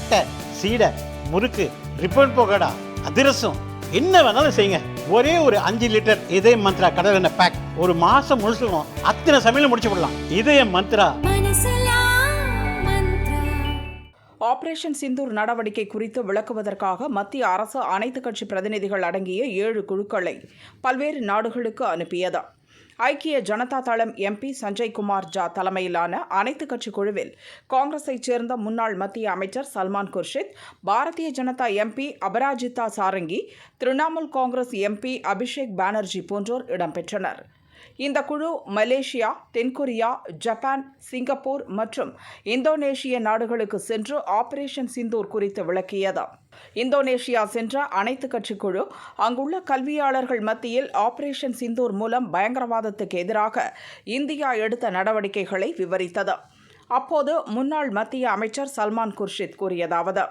தட்டை சீடை முறுக்கு ரிப்பன் போகடா அதிரசம் என்ன வேணாலும் செய்யுங்க. ஒரே ஒரு அஞ்சு லிட்டர் இதய மந்த்ரா கடல் எண்ணெய் பேக் ஒரு மாசம் முழுசுக்கும் அத்தனை சமையல் முடிச்சு விடலாம். இதய மந்த்ரா. ஆபரேஷன் சிந்தூர் நடவடிக்கை குறித்து விளக்குவதற்காக மத்திய அரசு அனைத்து கட்சி பிரதிநிதிகள் அடங்கிய ஏழு குழுக்களை பல்வேறு நாடுகளுக்கு அனுப்பியது ஐக்கிய ஜனதா தளம் எம்பி சஞ்சய் குமார் ஜா தலைமையிலான அனைத்து கட்சி குழுவில் காங்கிரஸைச் சேர்ந்த முன்னாள் மத்திய அமைச்சர் சல்மான் குர்ஷித் பாரதிய ஜனதா எம்பி அபராஜிதா சாரங்கி திரிணாமுல் காங்கிரஸ் எம்பி அபிஷேக் பானர்ஜி போன்றோர் இடம்பெற்றனர். இந்த குழு மலேசியா தென்கொரியா ஜப்பான் சிங்கப்பூர் மற்றும் இந்தோனேஷிய நாடுகளுக்கு சென்று ஆபரேஷன் சிந்தூர் குறித்து விளக்கியது. இந்தோனேஷியா சென்ற அனைத்து கட்சி குழு அங்குள்ள கல்வியாளர்கள் மத்தியில் ஆபரேஷன் சிந்தூர் மூலம் பயங்கரவாதத்துக்கு எதிராக இந்தியா எடுத்த நடவடிக்கைகளை விவரித்தது. அப்போது முன்னாள் மத்திய அமைச்சர் சல்மான் குர்ஷித் கூறியதாவது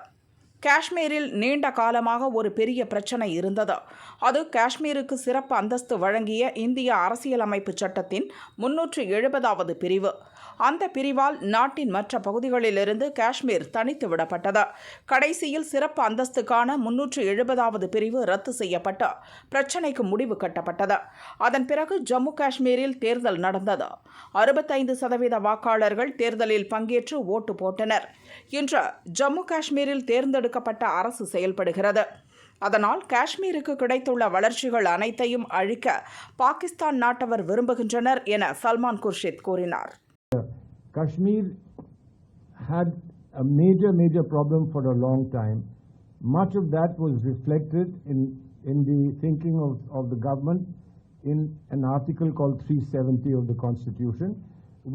காஷ்மீரில் நீண்ட காலமாக ஒரு பெரிய பிரச்சனை இருந்தது. அது காஷ்மீருக்கு சிறப்பு அந்தஸ்து வழங்கிய இந்திய அரசியலமைப்பு சட்டத்தின் முன்னூற்று எழுபதாவது பிரிவு. அந்த பிரிவால் நாட்டின் மற்ற பகுதிகளிலிருந்து காஷ்மீர் தனித்து விடப்பட்டது. கடைசியில் சிறப்பு அந்தஸ்துக்கான முன்னூற்று எழுபதாவது பிரிவு ரத்து செய்யப்பட்டு பிரச்சினைக்கு முடிவு கட்டப்பட்டது. அதன் பிறகு ஜம்மு காஷ்மீரில் தேர்தல் நடந்தது. அறுபத்தைந்து சதவீத வாக்காளர்கள் தேர்தலில் பங்கேற்று ஓட்டு போட்டனர். இன்று ஜம்மு காஷ்மீரில் கொடுக்கப்பட்ட அரசு செயல்படுகிறது அதனால் காஷ்மீருக்கு கிடைத்துள்ள வளர்ச்சிகள் அனைத்தையும் அழிக்க பாகிஸ்தான் நாட்டவர் விரும்புகின்றனர் என சல்மான் குர்ஷித் கூறினார் Kashmir had a major, major problem for a long time. Much of that was reflected in, in the thinking of, of the government in an article called 370 of the Constitution,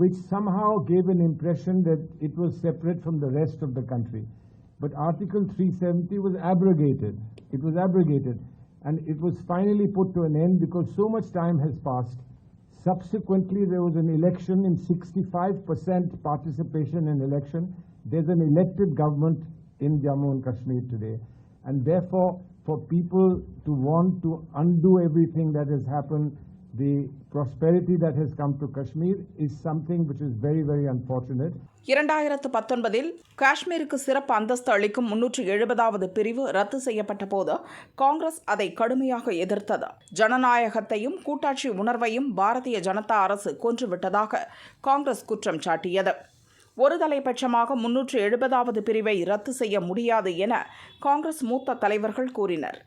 which somehow gave an impression that it was separate from the rest of the country. But Article 370 was abrogated. It was abrogated. And it was finally put to an end because so much time has passed. Subsequently, there was an election in 65% participation in election. There's an elected government in Jammu and Kashmir today. And therefore, for people to want to undo everything that has happened, the prosperity that has come to Kashmir is something which is very, very unfortunate. இரண்டாயிரத்து பத்தொன்பதில் காஷ்மீருக்கு சிறப்பு அந்தஸ்து அளிக்கும் முன்னூற்று எழுபதாவது பிரிவு ரத்து செய்யப்பட்ட போது காங்கிரஸ் அதை கடுமையாக எதிர்த்தது. ஜனநாயகத்தையும் கூட்டாட்சி உணர்வையும் பாரதிய ஜனதா அரசு கொன்றுவிட்டதாக காங்கிரஸ் குற்றம் சாட்டியது. ஒரு தலைபட்சமாக முன்னூற்று எழுபதாவது பிரிவை ரத்து செய்ய முடியாது என காங்கிரஸ் மூத்த தலைவர்கள் கூறினர்.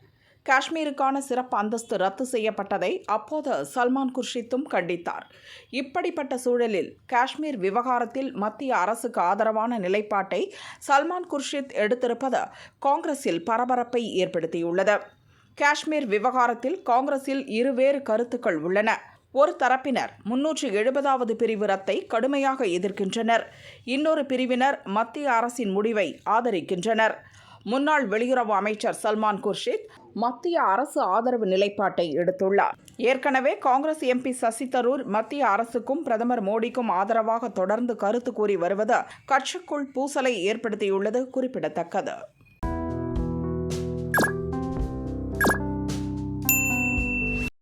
காஷ்மீருக்கான சிறப்பு அந்தஸ்து ரத்து செய்யப்பட்டதை அப்போது சல்மான் குர்ஷித்தும் கண்டித்தார். இப்படிப்பட்ட சூழலில் காஷ்மீர் விவகாரத்தில் மத்திய அரசுக்கு ஆதரவான நிலைப்பாட்டை சல்மான் குர்ஷித் எடுத்திருப்பது காங்கிரஸில் பரபரப்பை ஏற்படுத்தியுள்ளது. காஷ்மீர் விவகாரத்தில் காங்கிரஸில் இருவேறு கருத்துக்கள் உள்ளன. ஒரு தரப்பினர் முன்னூற்று எழுபதாவது பிரிவு ரத்தை கடுமையாக எதிர்க்கின்றனர். இன்னொரு பிரிவினர் மத்திய அரசின் முடிவை ஆதரிக்கின்றனர். முன்னாள் வெளியுறவு அமைச்சர் சல்மான் குர்ஷித் மத்திய அரசு ஆதரவு நிலைப்பாட்டை எடுத்துள்ளார். ஏற்கனவே காங்கிரஸ் எம்பி சசி தரூர் மத்திய அரசுக்கும் பிரதமர் மோடிக்கும் ஆதரவாக தொடர்ந்து கருத்து கூறி வருவது கட்சிக்குள் பூசலை ஏற்படுத்தியுள்ளது குறிப்பிடத்தக்கது.